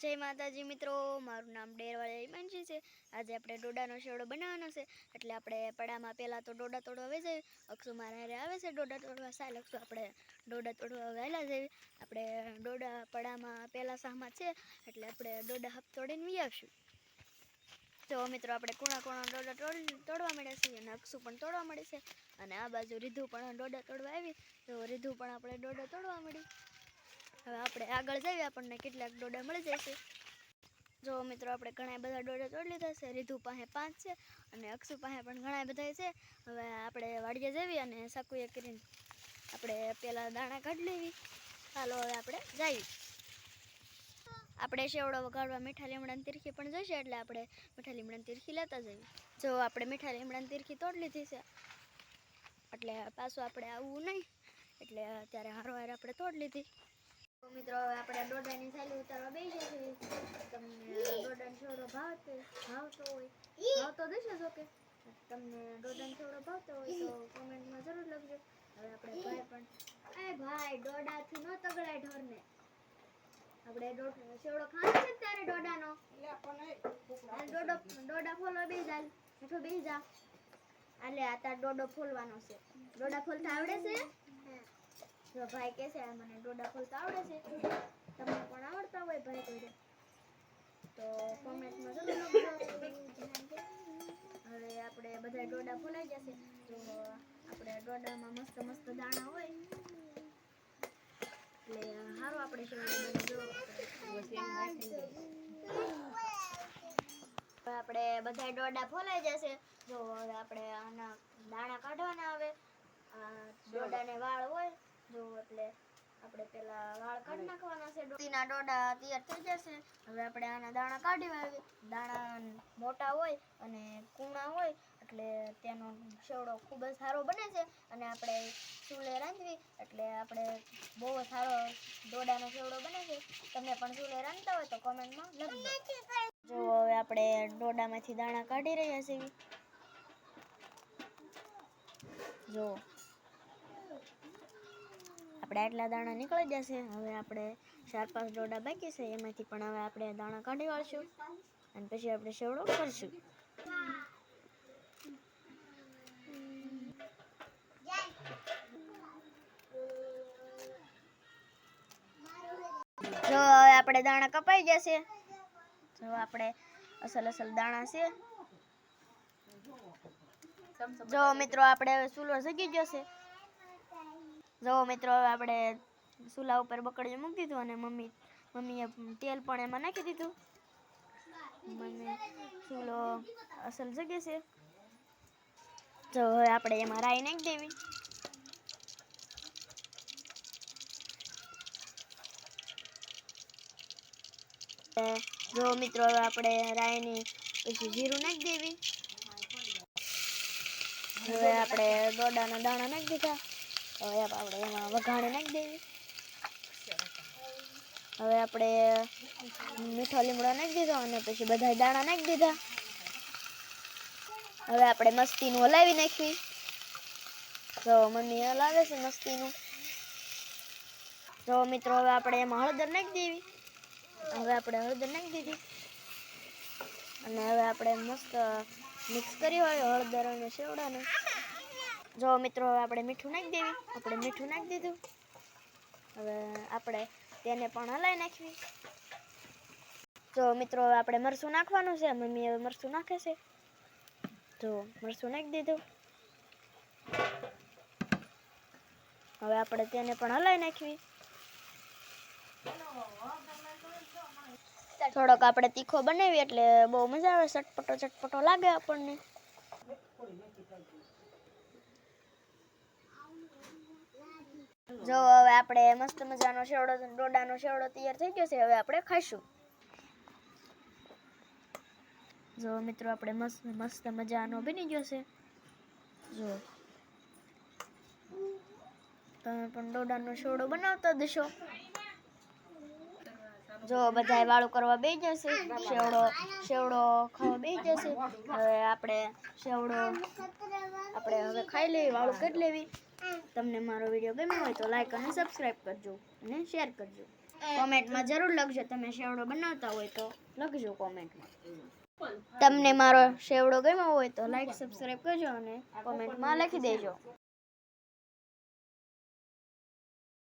જય માતાજી મિત્રો, મારું નામ ડેરવાળા હિમાંશી છે. આજે આપણે ડોડાનો શેવડો બનાવવાનો છે. એટલે આપણે પડામાં પહેલાં તો ડોડા તોડવા વહી જઈએ. અક્ષુ મારા હારે આવે છે ડોડા તોડવા. સાલ અક્ષુ, આપણે ડોડા તોડવા વહેલા જઈએ. આપણે ડોડા પડામાં પહેલાં સાહમાં છે. એટલે આપણે ડોડા હપ તોડીને વી આવશું. તો મિત્રો, આપણે કોણા કોણા ડોડા તોડી તોડવા મળે છે અને અક્ષુ પણ તોડવા મળે છે. અને આ બાજુ રીધું પણ ડોડા તોડવા આવી. તો રીધું પણ આપણે ડોડા તોડવા મળી. હવે આપણે આગળ જઈએ, આપણને કેટલાક ડોડા મળી જશે. જો મિત્રો, આપણે ઘણા બધા ડોડા તોડી લીધા છે. રીધુ પાસે પાંચ છે અને અક્ષુ પાસે પણ ઘણા બધા છે. હવે આપણે વાડીએ જઈએ અને સાકુએ કરીને આપણે પહેલાં દાણા કાઢી લેવી. ચાલો હવે આપણે જઈએ. આપણે શેવડો વગાડવા મીઠા લીમડાની તીરખી પણ જોઈશે, એટલે આપણે મીઠા લીમડાની તીરખી લેતા જઈએ. જો આપણે મીઠા લીમડાની તીરખી તોડી લીધી છે, એટલે પાછું આપણે આવવું નહીં, એટલે અત્યારે હારવાર આપણે તોડી લીધી. મિત્રો હવે આપણે દોડાની સાલી ઉતારવા બેસી જશે તમને દોડાનો છોડો ભાવતો ભાવતો હોય. ભાવતો દેશે જો કે? તમને દોડાનો છોડો ભાવતો હોય તો કોમેન્ટમાં જરૂર લખજો. હવે આપણે ભાઈ પણ એ ભાઈ દોડાથી નો તગડાય ઢોરને. આપણે દોડ છોડો ખાવાનો છે ત્યારે દોડાનો એટલે આપણને દોડો દોડા ફોલો બેસી જાય હેઠો બેસી જા આલે આ તાર દોડો ફોલવાનો છે. દોડા ફોલતા આવડે છે? ભાઈ કહે છે, મને ડોડા ખોલતા આવડે છે. તમને પણ આવડતા હોય ભાઈ કોઈ તો કોમેન્ટમાં જરૂર હવે આપણે બધા ડોડા ખોલાઈ જશે. તો આપણે ડોડામાં મસ્ત મસ્ત દાણા હોય. એટલે સારું આપણે આપણે બધા ડોડા ફોલાઈ જશે. જો આપણે આના દાણા કાઢવાના આવે. ડોડાને વાળ હોય. જો, એટલે આપણે પેલા વાળ કાઢી નાખવાના છે. ડોડીના ડોડા તૈયાર થઈ જશે. હવે આપણે આના દાણા કાઢી વાવી દાણા મોટા હોય અને કૂણા હોય, એટલે તેનો શેવડો ખૂબ જ સારો બને છે. અને આપણે ચૂલે રાંધવી, એટલે આપણે બહુ સારો ડોડાનો શેવડો બને છે. તમે પણ ચૂલે રાંધતા હોય તો કોમેન્ટમાં લખજો. જો, હવે આપણે ડોડામાંથી દાણા કાઢી રહ્યા છીએ. જો આપણે આટલા દાણા નીકળી જશે. હવે આપણે ચાર પાંચ ડોડા બાકી છે. એમાંથી પણ હવે આપણે દાણા કાઢી વાળશું. અને પછી આપણે શેવડો કરશું. જો હવે આપણે દાણા કપાઈ જશે. જો આપણે અસલ અસલ દાણા છે. જો મિત્રો, આપણે હવે ચૂલો સગી જશે જો મિત્રો, હવે આપણે ચૂલા ઉપર બકડીએ મૂકી દીધું અને મમ્મી, મમ્મીએ તેલ પણ એમાં નાખી દીધું. મને ચૂલો અસલ જગે છે. જો હવે આપણે એમાં રાઈ નાખી દેવી. જો મિત્રો, હવે આપણે રાઈની પછી જીરું નાખી દેવી. હવે આપણે દોડાના દાણા નાખી દીધા. હવે આપણે એમાં વઘાણે નાખી દેવી હવે આપણે મીઠો લીમડો નાખી દીધો અને પછી બધા દાણા નાખી દીધા. હવે આપણે મસ્તીનું હલાવી નાખવી તો મમ્મી હલાવે છે મસ્તીનું. તો મિત્રો, હવે આપણે એમાં હળદર નાખી દેવી. હવે આપણે હળદર નાખી દીધી. અને હવે આપણે મસ્ત મિક્સ કરી હોય હળદર અને સેવડાને. જો મિત્રો, હવે આપણે મીઠું નાખી દેવી. આપણે મીઠું નાખી દીધું. હવે આપણે તેને પણ હલાવી નાખવી. તો મિત્રો, હવે આપણે મરસું નાખવાનું છે. મમ્મી હવે મરસું નાખે છે. જો મરસું નાખી દીધું. હવે આપણે તેને પણ હલાવી નાખવી. થોડોક આપણે તીખો બનાવીએ એટલે બહુ મજા આવે. ચટપટો ચટપટો લાગે આપણને. જો હવે આપણે મસ્ત મજાનો શેવડો ડોડાનો શેવડો તૈયાર થઈ ગયો છે, હવે આપણે ખાઈશું. જો મિત્રો, આપણે મસ્ત મસ્ત મજાનો બની ગયો છે. જો. તમે પણ ડોડાનો શેવડો બનાવતા દેશો જો, બધાય વાળું કરવા બેસી જશે શેવડો શેવડો ખાવા બેસી જશે હવે આપણે શેવડો, આપણે હવે ખાઈ લેવી વાળું કરી લેવી. તમને મારો વીડિયો ગમ્યો હોય તો લાઈક અને સબસ્ક્રાઈબ કરજો અને શેર કરજો. કોમેન્ટમાં જરૂર લખજો. તમે શેવડો બનાવતા હોય તો લખજો કોમેન્ટમાં તમને મારો શેવડો ગમ્યો હોય તો લાઈક સબસ્ક્રાઈબ કરજો અને કોમેન્ટમાં લખી દેજો.